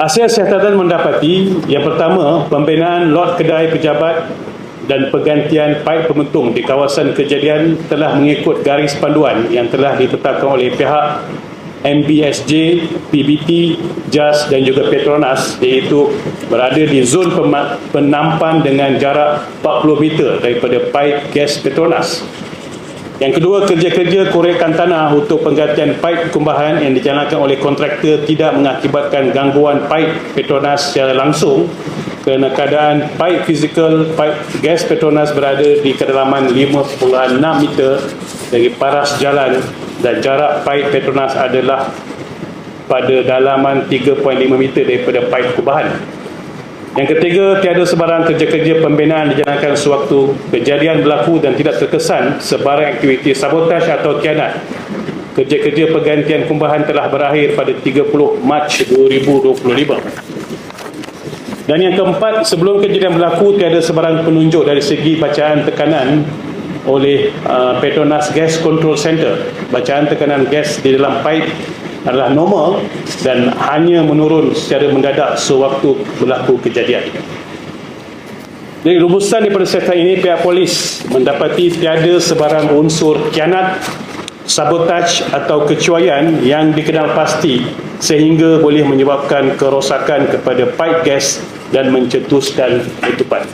Hasil siasatan mendapati yang pertama pembinaan lot kedai pejabat dan pergantian paip pementung di kawasan kejadian telah mengikut garis panduan yang telah ditetapkan oleh pihak MBSJ, PBT, JAS dan juga Petronas iaitu berada di zon penampan dengan jarak 40 meter daripada paip gas Petronas. Yang kedua, kerja-kerja korekan tanah untuk penggantian paip kumbahan yang dijalankan oleh kontraktor tidak mengakibatkan gangguan paip Petronas secara langsung kerana keadaan paip fizikal paip gas Petronas berada di kedalaman 5.6 meter dari paras jalan dan jarak paip Petronas adalah pada dalaman 3.5 meter daripada paip kubahan. Yang ketiga, tiada sebarang kerja-kerja pembinaan dijalankan sewaktu kejadian berlaku dan tidak terkesan sebarang aktiviti sabotaj atau kianat. Kerja-kerja pergantian kumbahan telah berakhir pada 30 Mac 2025. Dan yang keempat, sebelum kejadian berlaku, tiada sebarang penunjuk dari segi bacaan tekanan oleh uh, Petronas Gas Control Center. Bacaan tekanan gas di dalam paip adalah normal dan hanya menurun secara mendadak sewaktu berlaku kejadian. Dari rumusan daripada serta ini, pihak polis mendapati tiada sebarang unsur kianat, sabotaj atau kecuaian yang dikenal pasti sehingga boleh menyebabkan kerosakan kepada paip gas dan mencetuskan tutupan.